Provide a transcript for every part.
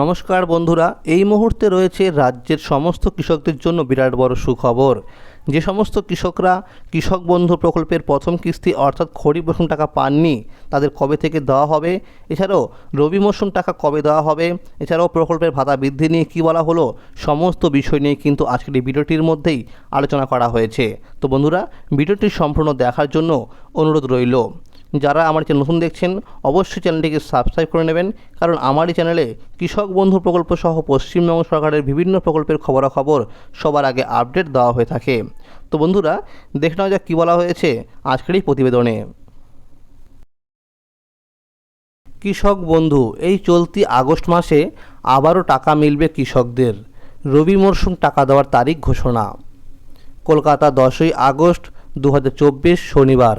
নমস্কার বন্ধুরা, এই মুহূর্তে রয়েছে রাজ্যের সমস্ত কৃষকদের জন্য বিরাট বড় সুখবর। যে সমস্ত কৃষকরা কৃষক বন্ধু প্রকল্পের প্রথম কিস্তি অর্থাৎ খরিফ মৌসুম টাকা পাননি, তাদের কবে থেকে দেওয়া হবে? এছাড়াও রবি মৌসুম টাকা কবে দেওয়া হবে? এছাড়াও প্রকল্পের ভাতা বৃদ্ধি নিয়ে কী বলা হলো? সমস্ত বিষয় নিয়ে কিন্তু আজকের এই ভিডিওটির মধ্যেই আলোচনা করা হয়েছে। তো বন্ধুরা, ভিডিওটি সম্পূর্ণ দেখার জন্য অনুরোধ রইল। যারা আমার চ্যানেল নতুন দেখছেন, অবশ্যই চ্যানেলটিকে সাবস্ক্রাইব করে নেবেন। কারণ আমার এই চ্যানেলে কৃষক বন্ধু প্রকল্প সহ পশ্চিমবঙ্গ সরকারের বিভিন্ন প্রকল্পের খবরাখবর সবার আগে আপডেট দেওয়া হয়ে থাকে। তো বন্ধুরা, দেখে নেওয়া যাক কী বলা হয়েছে আজকের এই প্রতিবেদনে। কৃষক বন্ধু, এই চলতি আগস্ট মাসে আবারও টাকা মিলবে কৃষকদের। রবি মরশুম টাকা দেওয়ার তারিখ ঘোষণা। কলকাতা দশই আগস্ট দু হাজার চব্বিশ শনিবার।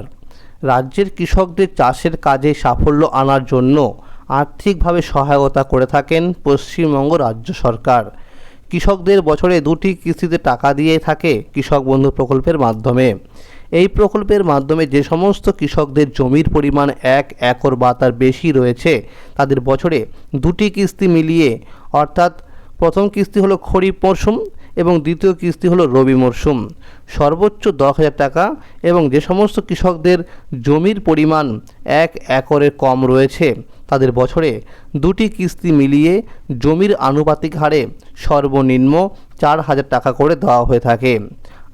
রাজ্যের কৃষকদের চাষের কাজে সাফল্য আনার জন্য আর্থিকভাবে সহায়তা করে থাকেন পশ্চিমবঙ্গ রাজ্য সরকার। কৃষকদের বছরে দুটি কিস্তিতে টাকা দিয়ে থাকে কৃষক বন্ধু প্রকল্পের মাধ্যমে। এই প্রকল্পের মাধ্যমে যে সমস্ত কৃষকদের জমির পরিমাণ এক একর বা তার বেশি রয়েছে, তাদের বছরে দুটি কিস্তি মিলিয়ে, অর্থাৎ প্রথম কিস্তি হলো খরিফ মরশুম এবং দ্বিতীয় কিস্তি হলো রবি মরশুম সর্বোচ্চ দশ হাজার টাকা এবং যে সমস্ত কৃষকদের জমির পরিমাণ এক একরের কম রয়েছে, তাদের বছরে দুটি কিস্তি মিলিয়ে জমির আনুপাতিক হারে সর্বনিম্ন চার হাজার টাকা করে দেওয়া হয়ে থাকে।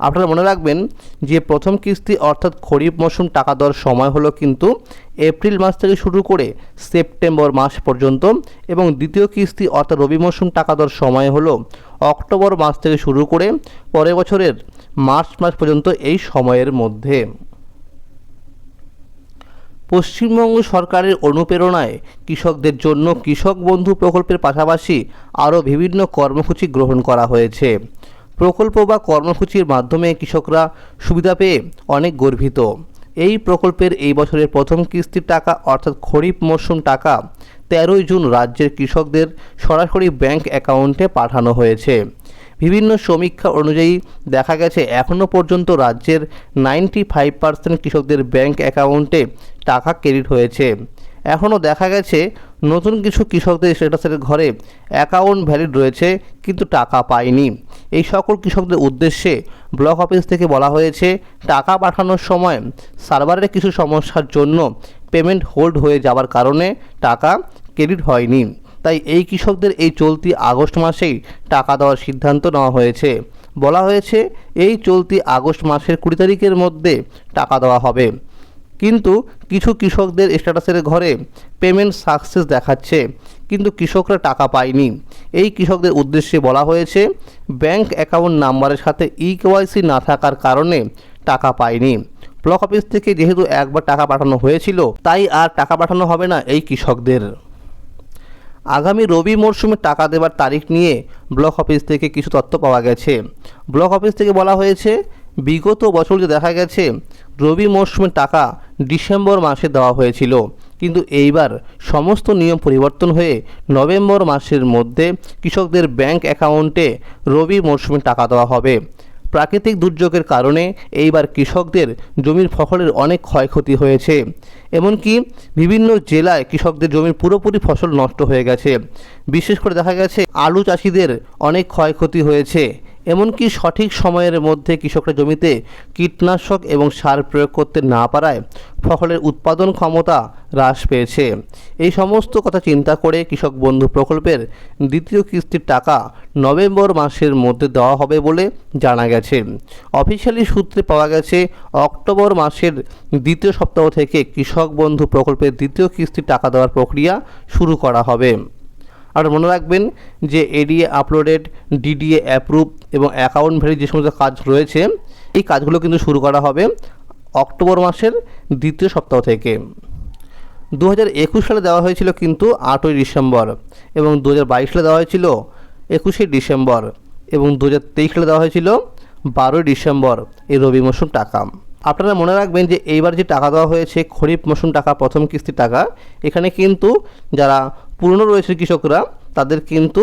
আপনারা মনে রাখবেন যে প্রথম কিস্তি অর্থাৎ খরিফ মৌসুম টাকা দেওয়ার সময় হলো কিন্তু এপ্রিল মাস থেকে শুরু করে সেপ্টেম্বর মাস পর্যন্ত এবং দ্বিতীয় কিস্তি অর্থাৎ রবি মৌসুম টাকা দেওয়ার সময় হলো অক্টোবর মাস থেকে শুরু করে পরের বছরের মার্চ মাস পর্যন্ত এই সময়ের মধ্যে। পশ্চিমবঙ্গ সরকারের অনুপ্রেরণায় কৃষকদের জন্য কৃষক বন্ধু প্রকল্পের পাশাপাশি আরও বিভিন্ন কর্মসূচি গ্রহণ করা হয়েছে। প্রকল্প বা কর্মসূচির মাধ্যমে কৃষকরা সুবিধা পেয়ে অনেক গর্বিত। এই প্রকল্পের এই বছরের প্রথম কিস্তির টাকা অর্থাৎ খরিফ মরশুম টাকা তেরোই জুন রাজ্যের কৃষকদের সরাসরি ব্যাংক অ্যাকাউন্টে পাঠানো হয়েছে। বিভিন্ন সমীক্ষা অনুযায়ী দেখা গেছে এখনও পর্যন্ত রাজ্যের নাইনটি ফাইভ পার্সেন্ট কৃষকদের ব্যাংক অ্যাকাউন্টে টাকা ক্রেডিট হয়েছে। এখনও দেখা গেছে নতুন কিছু কৃষকদের স্ট্যাটাসের ঘরে অ্যাকাউন্ট ভ্যালিড রয়েছে, কিন্তু টাকা পায়নি। এই সকল কৃষকদের উদ্দেশ্যে ব্লক অফিস থেকে বলা হয়েছে, টাকা পাঠানোর সময় সার্ভারের কিছু সমস্যার জন্য পেমেন্ট হোল্ড হয়ে যাওয়ার কারণে টাকা ক্রেডিট হয়নি। তাই এই কৃষকদের এই চলতি আগস্ট মাসেই টাকা দেওয়ার সিদ্ধান্ত নেওয়া হয়েছে। বলা হয়েছে, এই চলতি আগস্ট মাসের কুড়ি তারিখের মধ্যে টাকা দেওয়া হবে। কিন্তু কিছু কৃষকদের স্ট্যাটাসের ঘরে পেমেন্ট সাকসেস দেখাচ্ছে, কিন্তু কৃষকরা টাকা পায়নি। এই কৃষকদের উদ্দেশ্যে বলা হয়েছে ব্যাংক অ্যাকাউন্ট নাম্বারের সাথে ই কেওয়াইসি না থাকার কারণে টাকা পায়নি। ব্লক অফিস থেকে যেহেতু একবার টাকা পাঠানো হয়েছিল, তাই আর টাকা পাঠানো হবে না এই কৃষকদের। আগামী রবি মরশুমে টাকা দেওয়ার তারিখ নিয়ে ব্লক অফিস থেকে কিছু তথ্য পাওয়া গেছে। ব্লক অফিস থেকে বলা হয়েছে বিগত বছর যে দেখা গেছে, রবি মরশুমের টাকা ডিসেম্বর মাসে দেওয়া হয়েছিল। কিন্তু এইবার সমস্ত নিয়ম পরিবর্তন হয়ে নভেম্বর মাসের মধ্যে কৃষকদের ব্যাংক অ্যাকাউন্টে রবি মরশুমে টাকা দেওয়া হবে। প্রাকৃতিক দুর্যোগের কারণে এইবার কৃষকদের জমির ফসলের অনেক ক্ষয়ক্ষতি হয়েছে। এমনকি বিভিন্ন জেলায় কৃষকদের জমির পুরোপুরি ফসল নষ্ট হয়ে গেছে। বিশেষ করে দেখা গেছে, আলু চাষিদের অনেক ক্ষয়ক্ষতি হয়েছে। এমনকি সঠিক সময়ের মধ্যে কৃষকরা জমিতে কীটনাশক এবং সার প্রয়োগ করতে না পারায় ফসলের উৎপাদন ক্ষমতা হ্রাস পেয়েছে। এই সমস্ত কথা চিন্তা করে কৃষক বন্ধু প্রকল্পের দ্বিতীয় কিস্তির টাকা নভেম্বর মাসের মধ্যে দেওয়া হবে বলে জানা গেছে। অফিসিয়ালি সূত্রে পাওয়া গেছে, অক্টোবর মাসের দ্বিতীয় সপ্তাহ থেকে কৃষক বন্ধু প্রকল্পের দ্বিতীয় কিস্তির টাকা দেওয়ার প্রক্রিয়া শুরু করা হবে। আর মনে রাখবেন যে এডিএ আপলোডেড ডিডিএ অ্যাপ্রুভ এবং অ্যাকাউন্ট ভেরি যে সমস্ত কাজ রয়েছে, এই কাজগুলো কিন্তু শুরু করা হবে অক্টোবর মাসের দ্বিতীয় সপ্তাহ থেকে। দু হাজার একুশ সালে দেওয়া হয়েছিল কিন্তু আটই ডিসেম্বর এবং দু হাজার বাইশ সালে দেওয়া হয়েছিল একুশে ডিসেম্বর এবং দু হাজার তেইশ সালে দেওয়া হয়েছিল বারোই ডিসেম্বর এই রবি মৌসুম টাকা। আপনারা মনে রাখবেন যে এইবার যে টাকা দেওয়া হয়েছে, খরিফ মৌসুম টাকা, প্রথম কিস্তির টাকা, এখানে কিন্তু যারা পুরনো রয়েছে কৃষকরা, তাদের কিন্তু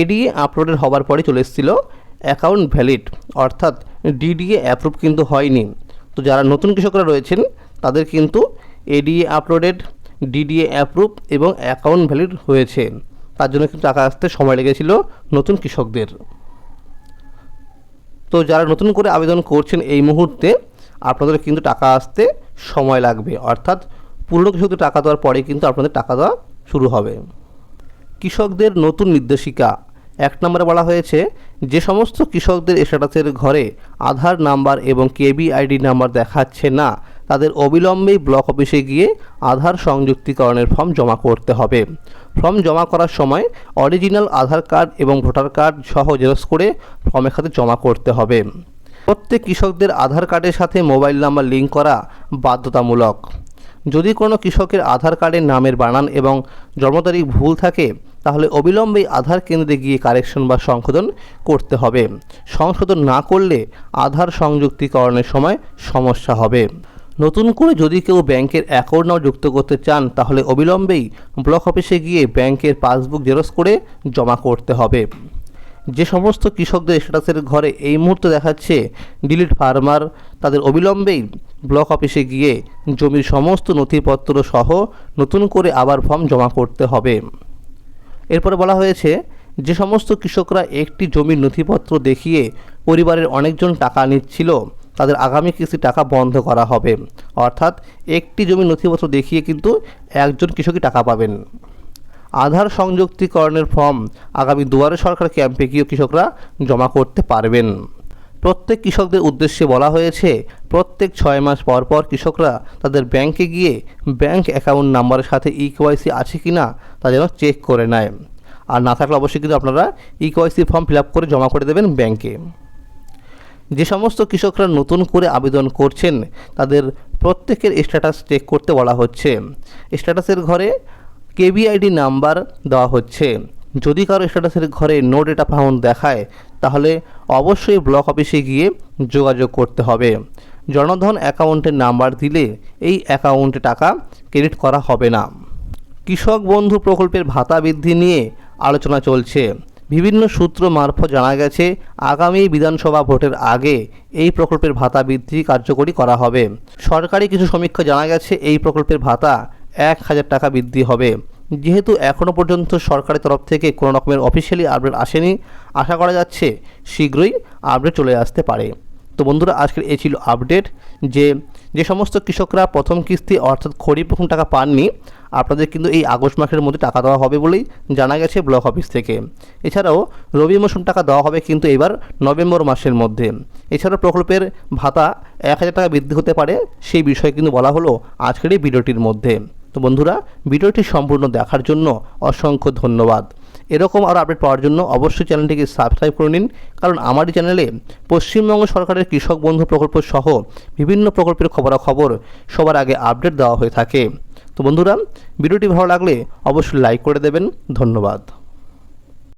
এডিএ আপলোডেড হবার পরে চলে এসেছিল অ্যাকাউন্ট ভ্যালিড অর্থাৎ ডিডিএ অ্যাপ্রুভ কিন্তু হয়নি। তো যারা নতুন কৃষকরা রয়েছেন, তাদের কিন্তু এডিএ আপলোডেড ডিডিএ অ্যাপ্রুভ এবং অ্যাকাউন্ট ভ্যালিড হয়েছে। তার জন্য কিন্তু টাকা আসতে সময় লেগেছিল নতুন কৃষকদের। তো যারা নতুন করে আবেদন করছেন এই মুহূর্তে, আপনাদের কিন্তু টাকা আসতে সময় লাগবে। অর্থাৎ পুরনো কৃষকদের টাকা দেওয়ার পরে কিন্তু আপনাদের টাকা দেওয়া শুরু হবে। কৃষকদের নতুন নির্দেশিকা। এক নম্বরে বলা হয়েছে, যে সমস্ত কৃষকদের স্ট্যাটাসের ঘরে আধার নাম্বার এবং কেবি আইডি নাম্বার দেখাচ্ছে না, তাদের অবিলম্বেই ব্লক অফিসে গিয়ে আধার সংযুক্তিকরণের ফর্ম জমা করতে হবে। ফর্ম জমা করার সময় অরিজিনাল আধার কার্ড এবং ভোটার কার্ড সহ জেরক্স করে ফর্মের খাতে জমা করতে হবে। প্রত্যেক কৃষকদের আধার কার্ডের সাথে মোবাইল নাম্বার লিঙ্ক করা বাধ্যতামূলক। যদি কোনো কৃষকের আধার কার্ডের নামের বানান এবং জন্ম তারিখ ভুল থাকে, তাহলে অবিলম্বে আধার কেন্দ্রে গিয়ে কারেকশন বা সংশোধন করতে হবে। সংশোধন না করলে আধার সংযুক্তিকরণের সময় সমস্যা হবে। নতুন করে যদি কেউ ব্যাংকের অ্যাকাউন্ট নাও যুক্ত করতে চান, তাহলে অবিলম্বেই ব্লক অফিসে গিয়ে ব্যাংকের পাসবুক জেরক্স করে জমা করতে হবে। যে সমস্ত কৃষকদের স্ট্যাটাসের ঘরে এই মুহূর্তে দেখাচ্ছে, ডিলিট ফার্মার, তাদের অবিলম্বেই ব্লক অফিসে গিয়ে জমির সমস্ত নথিপত্র সহ নতুন করে আবার ফর্ম জমা করতে হবে। এরপরে বলা হয়েছে, যে সমস্ত কৃষকরা একটি জমির নথিপত্র দেখিয়ে পরিবারের অনেকজন টাকা নিচ্ছিল, তাদের আগামী কিস্তি টাকা বন্ধ করা হবে। অর্থাৎ একটি জমির নথিপত্র দেখিয়ে কিন্তু একজন কৃষকই টাকা পাবেন। আধার সংযুক্তিকরণের ফর্ম আগামী দুয়ারে সরকার ক্যাম্পে গিয়ে কৃষকরা জমা করতে পারবেন। প্রত্যেক কৃষকদের উদ্দেশ্যে বলা হয়েছে, প্রত্যেক ছয় মাস পর পর কৃষকরা তাদের ব্যাংকে গিয়ে ব্যাংক অ্যাকাউন্ট নাম্বারের সাথে ই কেওয়াইসি আছে কি না তা যেন চেক করে নেয়। আর না থাকলে অবশ্যই কিন্তু আপনারা ই কেওয়াইসি ফর্ম ফিল করে জমা করে দেবেন ব্যাংকে। যে সমস্ত কৃষকরা নতুন করে আবেদন করছেন, তাদের প্রত্যেকের স্ট্যাটাস চেক করতে বলা হচ্ছে। স্ট্যাটাসের ঘরে কেবিআইডি নাম্বার দেওয়া হচ্ছে। যদি কারও স্ট্যাটাসের ঘরে নো ডেটা ফাউন্ড দেখায় তাহলে অবশ্যই ব্লক অফিসে গিয়ে যোগাযোগ করতে হবে। জনধন অ্যাকাউন্টের নাম্বার দিলে এই অ্যাকাউন্টে টাকা ক্রেডিট করা হবে না। কৃষক বন্ধু প্রকল্পের ভাতা বৃদ্ধি নিয়ে আলোচনা চলছে। বিভিন্ন সূত্র মারফত জানা গেছে, আগামী বিধানসভা ভোটের আগে এই প্রকল্পের ভাতা বৃদ্ধি কার্যকরী করা হবে। সরকারি কিছু সমীক্ষা জানা গেছে, এই প্রকল্পের ভাতা এক হাজার টাকা বৃদ্ধি হবে। যেহেতু এখনও পর্যন্ত সরকারের তরফ থেকে কোনো রকমের অফিসিয়ালি আপডেট আসেনি, আশা করা যাচ্ছে শীঘ্রই আপডেট চলে আসতে পারে। তো বন্ধুরা, আজকের এই ছিল আপডেট যে যে সমস্ত কৃষকরা প্রথম কিস্তি অর্থাৎ খরিফ প্রথম টাকা পাননি, আপনাদের কিন্তু এই আগস্ট মাসের মধ্যে টাকা দেওয়া হবে বলেই জানা গেছে ব্লক অফিস থেকে। এছাড়াও রবি মৌসুম টাকা দেওয়া হবে কিন্তু এবার নভেম্বর মাসের মধ্যে। এছাড়াও প্রকল্পের ভাতা এক হাজার টাকা বৃদ্ধি হতে পারে, সেই বিষয়ে কিন্তু বলা হলো আজকের এই ভিডিওটির মধ্যে। তো বন্ধুরা, ভিডিওটি সম্পূর্ণ দেখার জন্য অসংখ্য ধন্যবাদ। এরকম আরও আপডেট পাওয়ার জন্য অবশ্যই চ্যানেলটিকে সাবস্ক্রাইব করে নিন, কারণ আমার চ্যানেলে পশ্চিমবঙ্গ সরকারের কৃষক বন্ধু প্রকল্প সহ বিভিন্ন প্রকল্পের খবরাখবর সবার আগে আপডেট দেওয়া হয়ে থাকে। তো বন্ধুরা, ভিডিওটি ভালো লাগলে অবশ্যই লাইক করে দেবেন। ধন্যবাদ।